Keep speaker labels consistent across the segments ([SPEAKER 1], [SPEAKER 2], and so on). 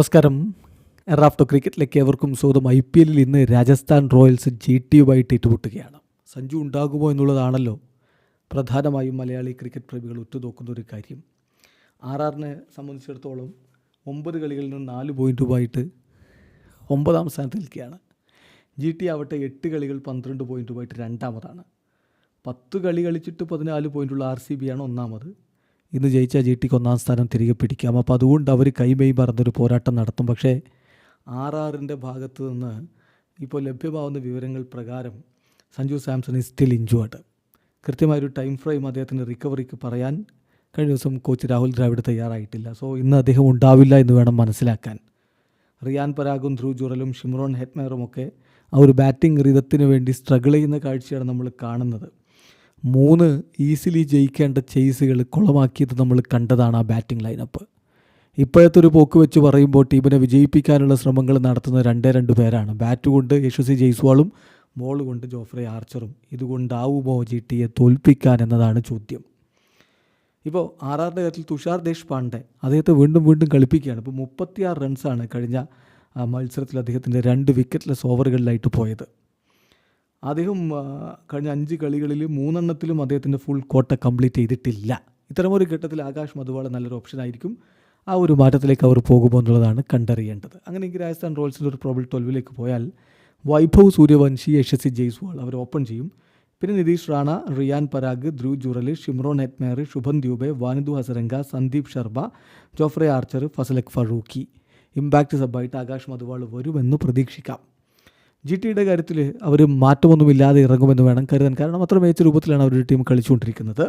[SPEAKER 1] നമസ്കാരം. റാഫ്റ്റോ ക്രിക്കറ്റിലേക്ക് ഏവർക്കും സ്വാഗതം. ഐ പി എല്ലിൽ ഇന്ന് രാജസ്ഥാൻ റോയൽസ് ജി ടിയുമായിട്ട് ഏറ്റുമുട്ടുകയാണ്. സഞ്ജു ഉണ്ടാകുമോ എന്നുള്ളതാണല്ലോ പ്രധാനമായും മലയാളി ക്രിക്കറ്റ് പ്രേമികൾ ഉറ്റുനോക്കുന്ന ഒരു കാര്യം. ആർ ആറിനെ സംബന്ധിച്ചിടത്തോളം ഒമ്പത് കളികളിൽ നിന്ന് നാല് പോയിന്റുമായിട്ട് ഒമ്പതാം സ്ഥാനത്ത് നിൽക്കുകയാണ്. ജി ടി ആവട്ടെ എട്ട് കളികൾ പന്ത്രണ്ട് പോയിന്റുമായിട്ട് രണ്ടാമതാണ്. പത്ത് കളി കളിച്ചിട്ട് പതിനാല് പോയിന്റുള്ള ആർ സി ആണ് ഒന്നാമത്. ഇന്ന് ജയിച്ച ജി ടിക്ക് ഒന്നാം സ്ഥാനം തിരികെ പിടിക്കാം. അപ്പോൾ അതുകൊണ്ട് അവർ കൈമേയ് മറന്നൊരു പോരാട്ടം നടത്തും. പക്ഷേ ആർ ആറിന്റെ ഭാഗത്ത് നിന്ന് ഇപ്പോൾ ലഭ്യമാവുന്ന വിവരങ്ങൾ പ്രകാരം Sanju Samson is still injured കൃത്യമായൊരു ടൈം ഫ്രെയിം അദ്ദേഹത്തിന്റെ റിക്കവറിക്ക് പറയാൻ കഴിഞ്ഞ ദിവസം കോച്ച് രാഹുൽ ദ്രാവിഡ് തയ്യാറായിട്ടില്ല. സോ ഇന്ന് അദ്ദേഹം ഉണ്ടാവില്ല എന്ന് വേണം മനസ്സിലാക്കാൻ. റിയാൻ പരാഗും ധ്രുവ് ജുറലും ഷിമ്രോൺ ഹെറ്റ്മേറും ഒക്കെ ആ ഒരു ബാറ്റിംഗ് റിതത്തിന് വേണ്ടി സ്ട്രഗിൾ ചെയ്യുന്ന കാഴ്ചയാണ് നമ്മൾ കാണുന്നത്. മൂന്ന് ഈസിലി ജയിക്കേണ്ട ചേസുകൾ കുളമാക്കിയത് നമ്മൾ കണ്ടതാണ് ആ ബാറ്റിംഗ് ലൈനപ്പ് ഇപ്പോഴത്തെ ഒരു പോക്ക് വെച്ച് പറയുമ്പോൾ ടീമിനെ വിജയിപ്പിക്കാനുള്ള ശ്രമങ്ങൾ നടത്തുന്ന രണ്ടേ രണ്ട് പേരാണ്. ബാറ്റ് കൊണ്ട് യശസ്വി ജയ്സ്വാളും ബോൾ കൊണ്ട് ജോഫ്രെ ആർച്ചറും. ഇതുകൊണ്ടാവുമോ ജി ടിയെ തോൽപ്പിക്കാൻ എന്നതാണ് ചോദ്യം. ഇപ്പോൾ ആർ ആറിന്റെ കാര്യത്തിൽ തുഷാർ ദേശ്പാണ്ഡെ അദ്ദേഹത്തെ വീണ്ടും വീണ്ടും കളിപ്പിക്കുകയാണ്. ഇപ്പോൾ മുപ്പത്തിയാറ് റൺസാണ് കഴിഞ്ഞ മത്സരത്തിൽ അദ്ദേഹത്തിന്റെ രണ്ട് വിക്കറ്റ്ലെസ് ഓവറുകളിലായിട്ട് പോയത്. അദ്ദേഹം കഴിഞ്ഞ അഞ്ച് കളികളിൽ മൂന്നെണ്ണത്തിലും അദ്ദേഹത്തിന്റെ ഫുൾ കോട്ട കംപ്ലീറ്റ് ചെയ്തിട്ടില്ല. ഇത്തരമൊരു ഘട്ടത്തിൽ ആകാശ് മധുവാള നല്ലൊരു ഓപ്ഷൻ ആയിരിക്കും. ആ ഒരു മാറ്റത്തിലേക്ക് അവർ പോകുമോ എന്നുള്ളതാണ് കണ്ടറിയേണ്ടത്. അങ്ങനെയെങ്കിൽ രാജസ്ഥാൻ റോയൽസിന്റെ ഒരു പ്രോബിൾ ട്വൽവിലേക്ക് പോയാൽ വൈഭവ് സൂര്യവംശി യശസ്വി ജയ്സ്വാൾ അവർ ഓപ്പൺ ചെയ്യും. പിന്നെ Nitish Rana Riyan Parag Dhruv Jurel Shimron Hetmyer Shubham Dubey Wanindu Hasaranga Sandeep Sharma Jofra Archer Fazalhaq Farooqi impact സബായിട്ട് Akash Madhwal വരുമെന്ന് പ്രതീക്ഷിക്കാം. ജി ടിയുടെ കാര്യത്തിൽ അവർ മാറ്റമൊന്നുമില്ലാതെ ഇറങ്ങുമെന്ന് വേണം കരുതാൻ. കാരണം അത്ര മികച്ച രൂപത്തിലാണ് അവരുടെ ടീം കളിച്ചുകൊണ്ടിരിക്കുന്നത്.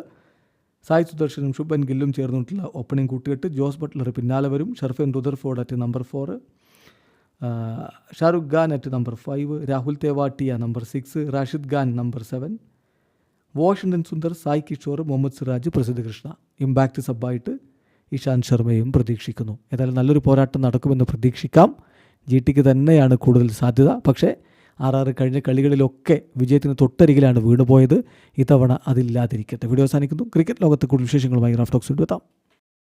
[SPEAKER 1] സായ് സുദർശനും ശുഭൻ ഗില്ലും ചേർന്നിട്ടുള്ള ഓപ്പണിംഗ് കൂട്ടുകെട്ട് ജോസ് ബട്ട്ലർ പിന്നാലെ വരും. Sherfane Rutherford at number four Shahrukh Khan at number five Rahul Tewatia number six Rashid Khan number seven Washington Sundar Sai Kishore Mohammed Siraj Prasidh Krishna. Impact സബ്ബായിട്ട് Ishant ശർമ്മയും പ്രതീക്ഷിക്കുന്നു. ഏതായാലും നല്ലൊരു പോരാട്ടം നടക്കുമെന്ന് പ്രതീക്ഷിക്കാം. ജി ടിക്ക് തന്നെയാണ് കൂടുതൽ സാധ്യത. പക്ഷേ ആർ ആറ് കഴിഞ്ഞ കളികളിലൊക്കെ വിജയത്തിന് തൊട്ടരികിലാണ് വീണുപോയത്. ഇത്തവണ അതില്ലാതിരിക്കട്ടെ. വീഡിയോ അവസാനിക്കുന്നു. ക്രിക്കറ്റ് ലോകത്ത് കൂടുതൽ വിശേഷങ്ങളുമായി റാഫ്റ്റോക്സ് എത്താം.